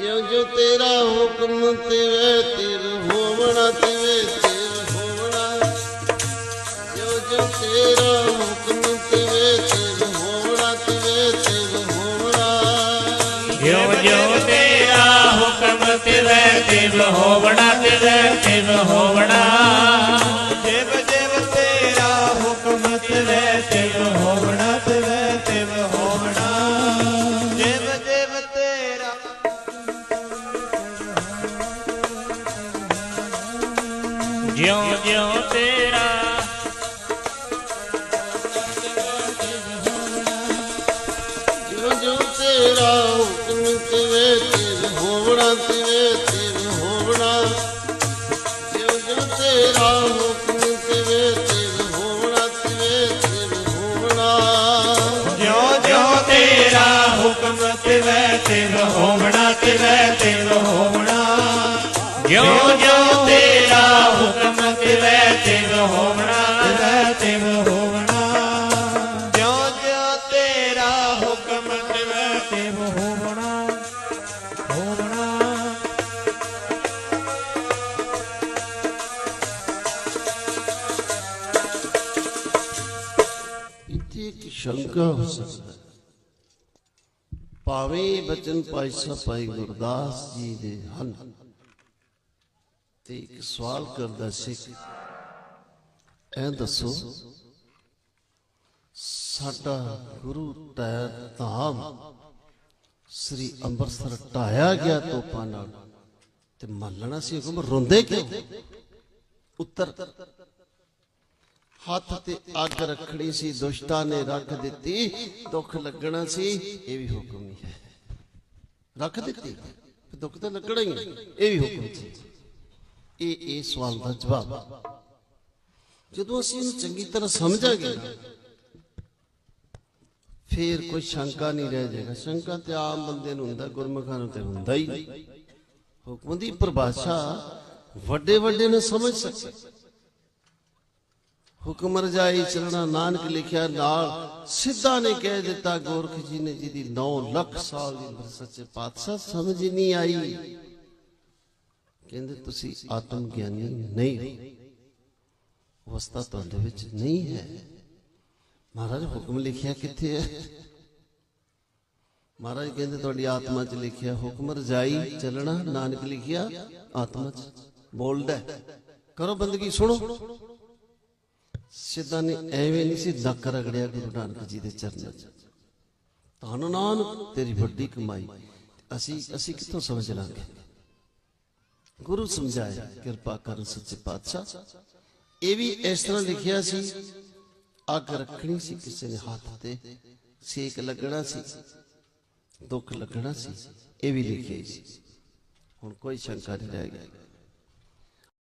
ਜਿਉ ਜਿਉ ਤੇਰਾ ਹੁਕਮ ਤਿਵੇਂ ਤਿਵ ਹੋਵਣਾ, ਤਿਵੇਂ ਤਿਵ ਹੋਵਣਾ। ਜਿਉ ਜਿਉ ਤੇਰਾ ਹੁਕਮ ਤਿਵੇਂ ਤਿਵ ਹੋਵਣਾ, ਤਿਵੇਂ ਤਿਵ ਹੋਵਣਾ। ਜਿਉ ਜਿਉ ਤੇਰਾ ਹੁਕਮ ਤਿਵੇ ਤਿਵ ਹੋਵਣਾ, ਤਿਵੈ ਤਿਵ ਹੋਵਣਾ। ਜਿਉ ਜਿਉ ਤੇਰਾ ਜਿਉ ਜਿਉ ਤੇਰਾ ਹੁਕਮ ਤਿਵੇਂ ਤਿਵ ਹੋਵਣਾ ਤਿਵੇਂ ਤਿਵ ਹੋਵਣਾ? ਜਿਉ ਜਿਉ ਤੇਰਾ ਹੁਕਮ ਤਿਵੇਂ ਤਿਵ ਹੋਵਣਾ ਤਿਵੇਂ ਤਿਵ ਹੋਵਣਾ? ਜਿਉ ਜਿਉ ਤੇਰਾ ਹੁਕਮ ਤਿਵੈ ਤਿਵ ਹੋਵਣਾ ਤਿਵੈ ਤਿਵ ਹੋਵਣਾ? ਜਿਉ ਜਿਉ ਤੇਰਾ ਹੁਕਮ ਤਿਵੈ ਤਿਵ ਹੋਵਣਾ ਤਿਵੈ ਤਿਵ ਹੋਵਣਾ। ਜਿਉ ਜਿਉ ਤੇਰਾ ਹੁਕਮ ਤਿਵੈ ਤਿਵ ਹੋਵਣਾ ਹੋਵਣਾ। ਇੱਥੇ ਇੱਕ ਸ਼ੰਕਾ ਹੋ ਸਕਦਾ ਭਾਵੇਂ ਬਚਨ ਭਾਈ ਸਾਹਿਬ ਭਾਈ ਗੁਰਦਾਸ ਜੀ ਦੇ ਹਨ ਤੇ ਇੱਕ ਸਵਾਲ ਕਰਦਾ ਸਿੱਖ ਇਹ ਦੱਸੋ, ਸਾਡਾ ਗੁਰੂ ਤੈ ਧਾਮ ਸ੍ਰੀ ਅੰਮ੍ਰਿਤਸਰ ਢਾਇਆ ਗਿਆ ਤੋਪਾਂ ਨਾਲ ਤੇ ਮੰਨਣਾ ਸੀ ਹੁਕਮ, ਰੋਂਦੇ ਕਿਉਂ? ਉੱਤਰ, ਹੱਥ ਤੇ ਅੱਗ ਰੱਖਣੀ ਸੀ, ਦੁਸ਼ਟਾਂ ਨੇ ਰੱਖ ਦਿੱਤੀ, ਦੁੱਖ ਲੱਗਣਾ ਸੀ, ਇਹ ਵੀ ਹੁਕਮ ਹੀ ਹੈ। ਰੱਖ ਦਿੱਤੀ, ਦੁੱਖ ਤਾਂ ਲੱਗਣਾ ਹੀ, ਇਹ ਵੀ ਹੁਕਮ ਸੀ। ਇਹ ਇਹ ਸਵਾਲ ਦਾ ਜਵਾਬ। ਜਦੋਂ ਅਸੀਂ ਇਹਨੂੰ ਚੰਗੀ ਤਰ੍ਹਾਂ ਸਮਝਾਂਗੇ ਨਾ, ਫੇਰ ਕੋਈ ਸ਼ੰਕਾ ਨਹੀਂ ਰਹਿ ਜਾਏਗਾ। ਸ਼ੰਕਾ ਤੇ ਆਮ ਬੰਦੇ ਨੂੰ ਹੁੰਦਾ ਗੁਰਮੁਖਾਂ ਨੂੰ ਤੇ ਹੁੰਦਾ ਹੀ ਹੁਕਮ ਦੀ ਪਰਿਭਾਸ਼ਾ ਵੱਡੇ ਵੱਡੇ ਨੇ ਸਮਝ ਸਕਦੇ ਹੁਕਮ ਰਜਾਈ ਚੱਲਣਾ ਨਾਨਕ ਲਿਖਿਆ ਨਾਲ ਸਿੱਧਾ ਨੇ ਕਹਿ ਦਿੱਤਾ ਗੋਰਖ ਜੀ ਨੇ ਜਿਹਦੀ 9 ਲੱਖ ਸਾਲ ਦੀ ਉਮਰ ਸੱਚੇ ਪਾਤਸ਼ਾਹ ਸਮਝ ਨਹੀਂ ਆਈ। ਕਹਿੰਦੇ ਤੁਸੀਂ ਆਤਮ ਗਿਆਨੀ ਨਹੀਂ ਅਵਸਥਾ ਤੁਹਾਡੇ ਵਿੱਚ ਨਹੀਂ ਹੈ। ਮਹਾਰਾਜ ਹੁਕਮ ਲਿਖਿਆ ਕਿੱਥੇ ਹੈ? ਮਹਾਰਾਜ ਕਹਿੰਦੇ ਤੁਹਾਡੀ ਆਤਮਾ 'ਚ ਲਿਖਿਆ, ਹੁਕਮ ਰਜਾਈ ਚੱਲਣਾ, ਨਾਨਕ ਲਿਖਿਆ, ਆਤਮਾ 'ਚ ਬੋਲਦਾ ਕਰੋ ਬੰਦਗੀ, ਸੁਣੋ। ਸਿੱਧਾ ਨੇ ਐਵੇਂ ਨਹੀਂ ਸੀ ਨੱਕ ਰਗੜਿਆ ਗੁਰੂ ਨਾਨਕ ਜੀ ਦੇ ਚਰਨਾਂ 'ਚ। ਧੰਨ ਨਾਨਕ, ਤੇਰੀ ਵੱਡੀ ਕਮਾਈ। ਅਸੀਂ ਅਸੀਂ ਕਿੱਥੋਂ ਸਮਝ ਲਾਂਗੇ? ਗੁਰੂ ਸਮਝਾਇਆ ਕਿਰਪਾ ਕਰਨ ਸੱਚੇ ਪਾਤਸ਼ਾਹ। ਇਹ ਵੀ ਇਸ ਤਰ੍ਹਾਂ ਲਿਖਿਆ ਸੀ, ਅੱਗ ਰੱਖਣੀ ਸੀ ਕਿਸੇ ਨੇ ਹੱਥ ਤੇ, ਸੇਕ ਲੱਗਣਾ ਸੀ, ਦੁੱਖ ਲੱਗਣਾ ਸੀ, ਇਹ ਵੀ ਲਿਖਿਆ ਸੀ। ਹੁਣ ਕੋਈ ਸ਼ੰਕਾ ਨਹੀਂ ਰਹਿ ਗਈ